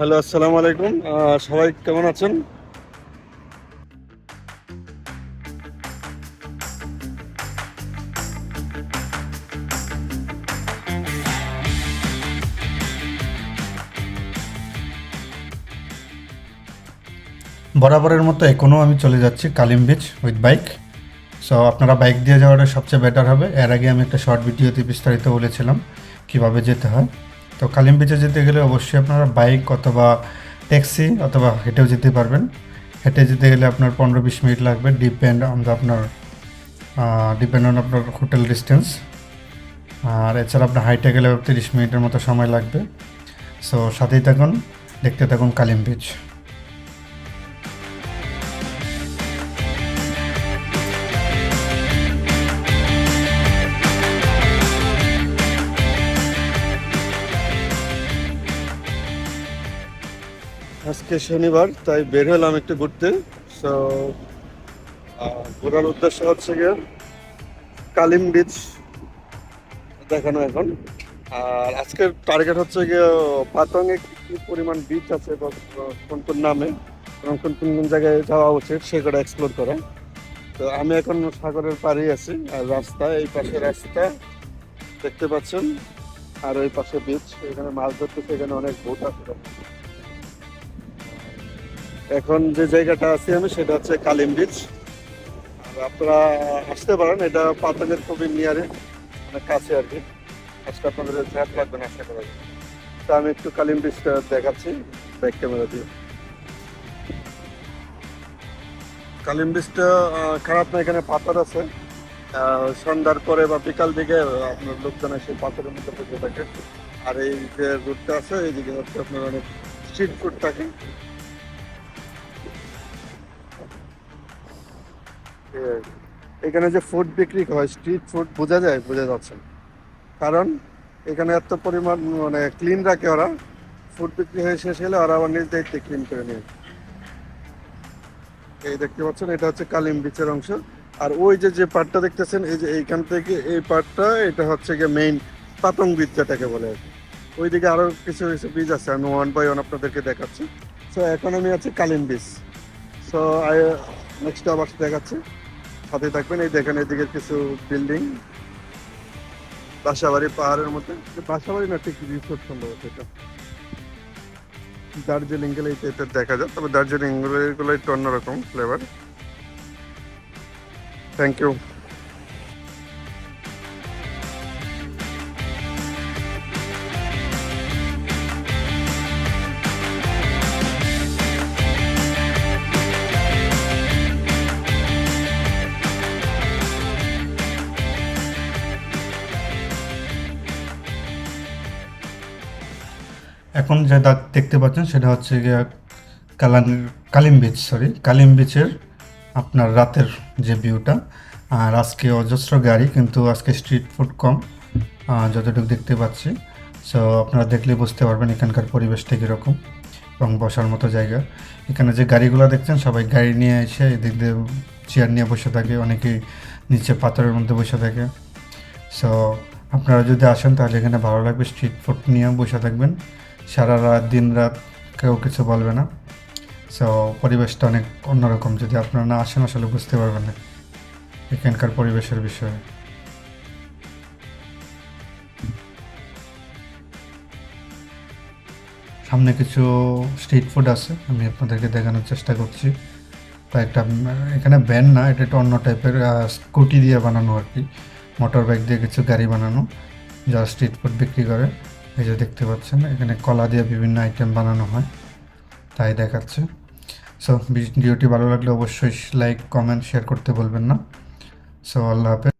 Hello, আসসালামু আলাইকুম। সবাই কেমন আছেন? বরাবরের মতো এখনও আমি চলে যাচ্ছি Kalim beach with bike so আপনারা বাইক দিয়ে যাওয়াটা সবচেয়ে বেটার হবে। এর আগে আমি একটা শর্ট ভিডিওতে বিস্তারিত বলেছিলাম কীভাবে যেতে হয়। তো কালিম বিচে যেতে গেলে অবশ্যই আপনারা বাইক অথবা ট্যাক্সি অথবা হেঁটেও যেতে পারবেন। হেঁটে যেতে গেলে আপনার পনেরো বিশ মিনিট লাগবে ডিপেন্ড অন দ্য আপনার ডিপেন্ড অন আপনার হোটেল ডিস্টেন্স আর এছাড়া আপনার হাইটে গেলে তিরিশ মিনিটের মতো সময় লাগবে। সো সাথেই থাকুন, দেখতে থাকুন কালিম বিচ আজকে শনিবার, তাই বের হলাম একটু ঘুরতে। সো ঘোরার উদ্দেশ্য হচ্ছে গিয়ে কালিম বিচ দেখানো এখন। আর আজকের টার্গেট হচ্ছে গিয়ে পাতঙ্গে কি পরিমাণ বিচ আছে বা কোন কোন নামে এবং কোন কোন কোন জায়গায় যাওয়া উচিত সেগুলো এক্সপ্লোর করা। তো আমি এখন সাগরের পাড়ে আছি, আর রাস্তা, এই পাশে রাস্তা দেখতে পাচ্ছেন। আর ওই পাশে বিচ এখানে মাছ ধরতে এখানে অনেক বোট আছে। এখন যে জায়গাটা আছি আমি, সেটা হচ্ছে কালিম বিচ আর আপনারা আসতে পারেন, এটা পাতঙ্গের খুবই নিয়ারে মানে কাছে আর কি। আজকে আপনাদের ঝাঁক লাগবে না আশা করা আমি একটু কালিম বিচটা দেখাচ্ছি ব্যাক ক্যামেরা দিয়ে। কালিম বিচটা খারাপ না এখানে পাথর আছে? সন্ধ্যার পরে বা বিকাল দিকে আপনার লোকজন এসে পাথরের মধ্যে বসে থাকে। আর এই যে রুটটা আছে, এইদিকে হচ্ছে আপনার অনেক স্ট্রিট ফুড থাকে। এখানে যে ফুড বিক্রি হয় স্ট্রিট ফুড বোঝা যায়, বোঝা যাচ্ছে কারণ এখানে এত পরিমাণ মানে ক্লিন রাখে ওরা। ফুড বিক্রি হয়ে শেষ হলে ওরা আবার নিজ দায়িত্বে ক্লিন করে নিয়ে এই দেখতে পাচ্ছেন, এটা হচ্ছে কালিম বিচের অংশ। আর ওই যে যে পার্টটা দেখতেছেন, এই যে এইখান থেকে এই পার্টটা এটা হচ্ছে গিয়ে মেইন পাতং বীজ যেটাকে বলে। ওইদিকে আরও কিছু কিছু বীজ আছে, আমি ওয়ান বাই ওয়ান আপনাদেরকে দেখাচ্ছি। সো এখন আমি আছি Kalim beach. So I next আবার দেখাচ্ছি। সাথে থাকবেন। এই দেখেন এদিকে কিছু বিল্ডিং বাসাবাড়ি পাহাড়ের মধ্যে বাসাবাড়ি না ঠিক রিসোর্ট সম্ভবত এটা। দার্জিলিং গেলে এই টাইপের দেখা যায়। তবে দার্জিলিংগুলো একটু অন্যরকম ফ্লেভার থ্যাংক ইউ এখন যে দাগ দেখতে পাচ্ছেন, সেটা হচ্ছে গিয়ে কালান কালিম বিচ সরি কালিম বিচের আপনার রাতের যে ভিউটা আর আজকে অজস্র গাড়ি, কিন্তু আজকে স্ট্রিট ফুড কম যতটুকু দেখতে পাচ্ছি। সো আপনারা দেখলে বুঝতে পারবেন এখানকার পরিবেশটা কীরকম এবং বসার মতো জায়গা। এখানে যে গাড়িগুলো দেখছেন, সবাই গাড়ি নিয়ে এসে এদিক দিয়ে চেয়ার নিয়ে বসে থাকে, অনেকেই নিচে পাথরের মধ্যে বসে থাকে। সো আপনারা যদি আসেন, তাহলে এখানে ভালো লাগবে স্ট্রিট ফুড নিয়ে বসে থাকবেন। সারা রাত, দিন রাত কেউ কিছু বলবে না। সো পরিবেশটা অনেক অন্যরকম। যদি আপনারা না আসেন, আসলে বুঝতে পারবেন না এখানকার পরিবেশের বিষয়ে। সামনে কিছু স্ট্রিট ফুড আছে, আমি আপনাদেরকে দেখানোর চেষ্টা করছি। তা একটা এখানে ভ্যান না, এটা একটা অন্য টাইপের স্কুটি দিয়ে বানানো আর কি। মোটর বাইক দিয়ে কিছু গাড়ি বানানো যারা স্ট্রিট ফুড বিক্রি করে। এই যে দেখতে পাচ্ছেন, এখানে কলা দিয়ে বিভিন্ন আইটেম বানানো হয়, তাই দেখাচ্ছে। সো ভিডিওটি ভালো লাগলে অবশ্যই লাইক কমেন্ট শেয়ার করতে বলবেন না। সো আল্লাহ হাফেজ।